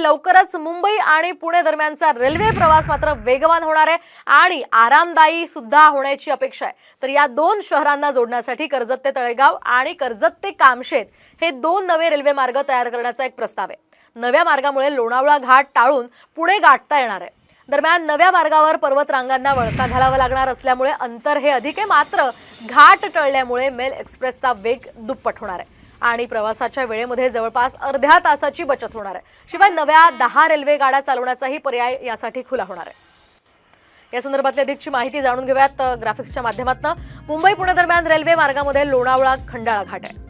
लवकरच मुंबई आणि पुणे दरम्यानचा रेल्वे प्रवास मात्र वेगवान होणार आहे आणि आरामदायी सुद्धा होण्याची अपेक्षा आहे. तर या दोन शहरांना जोडण्यासाठी कर्जत ते तळेगाव आणि कर्जत ते कामशेत हे दोन नवे रेल्वे मार्ग तयार करण्याचा एक प्रस्ताव आहे. नव्या मार्गामुळे लोणावळा घाट टाळून पुणे गाठता येणार आहे. दरम्यान नव्या मार्गावर पर्वतरांगांना वळसा घालावा लागणार असल्यामुळे अंतर हे अधिक आहे. मात्र घाट टळल्यामुळे मेल एक्सप्रेसचा वेग दुप्पट होणार आहे. आणि प्रवासाच्या वेळेमध्ये जवळपास अर्ध्या तासाची बचत होणार आहे. शिवाय नव्या दहा रेल्वे गाड्या चालवण्याचाही पर्याय यासाठी खुला होणार आहे. या संदर्भातली अधिकची माहिती जाणून घेऊयात ग्राफिक्सच्या माध्यमातून. मुंबई पुणे दरम्यान रेल्वे मार्गामध्ये लोणावळा खंडाळा घाट आहे.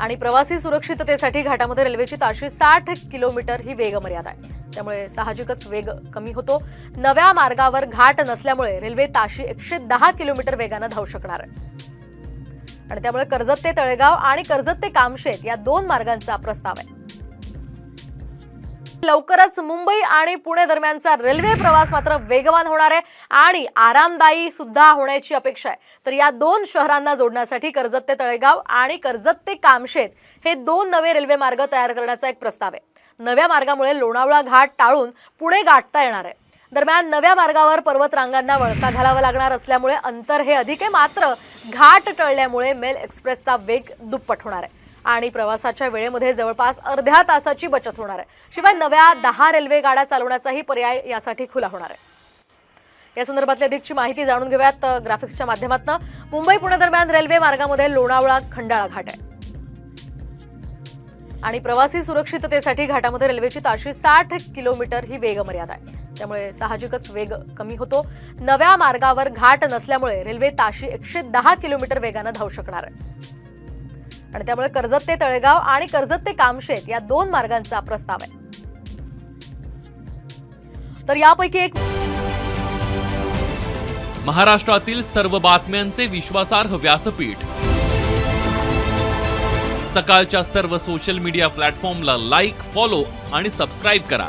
आणि प्रवासी सुरक्षिततेसाठी घाटामध्ये रेल्वेची ताशी साठ किलोमीटर ही वेग मर्यादा आहे. त्यामुळे साहजिकच वेग कमी होतो. नव्या मार्गावर घाट नसल्यामुळे रेल्वे ताशी एकशे दहा किलोमीटर वेगानं धावू शकणार आहे. आणि त्यामुळे कर्जत ते तळेगाव आणि कर्जत ते कामशेत या दोन मार्गांचा प्रस्ताव आहे. लवकरच मुंबई आणि पुणे दरम्यानचा रेल्वे प्रवास मात्र वेगवान होणार आहे आणि आरामदायी सुद्धा होण्याची अपेक्षा आहे. तर या दोन शहरांना जोडण्यासाठी कर्जत ते तळेगाव आणि कर्जत ते कामशेत हे दोन नवे रेल्वे मार्ग तयार करण्याचा एक प्रस्ताव आहे. नव्या मार्गामुळे लोणावळा घाट टाळून पुणे गाठता येणार आहे. दरम्यान नव्या मार्गावर पर्वतरांगांना वळसा घालावा लागणार असल्यामुळे अंतर हे अधिक आहे. मात्र घाट टळल्यामुळे मेल एक्सप्रेसचा वेग दुप्पट होणार आहे. आणि प्रवासाच्या वेळेमध्ये जवळपास अर्ध्या तासाची बचत होणार आहे. शिवाय नव्या दहा रेल्वे गाड्या चालवण्याचाही पर्याय यासाठी खुला होणार आहे. या संदर्भातली अधिकची माहिती जाणून घेऊयात ग्राफिक्सच्या माध्यमातून. मुंबई पुणे दरम्यान रेल्वे मार्गामध्ये लोणावळा खंडाळा घाट आहे. आणि प्रवासी सुरक्षिततेसाठी घाटामध्ये रेल्वेची ताशी साठ किलोमीटर ही वेगमर्यादा आहे. त्यामुळे साहजिकच वेग कमी होतो. नव्या मार्गावर घाट नसल्यामुळे रेल्वे ताशी एकशे दहा किलोमीटर वेगानं धावू शकणार. आहे आणि त्यामुळे कर्जत ते तळेगाव आणि कर्जत ते कामशेत या दोन मार्गांचा प्रस्ताव आहे. तर यापैकी एक महाराष्ट्रातील सर्व बातम्यांचे विश्वासार्ह व्यासपीठ. सकाळच्या सर्व सोशल मीडिया प्लॅटफॉर्मला लाईक फॉलो आणि सबस्क्राईब करा.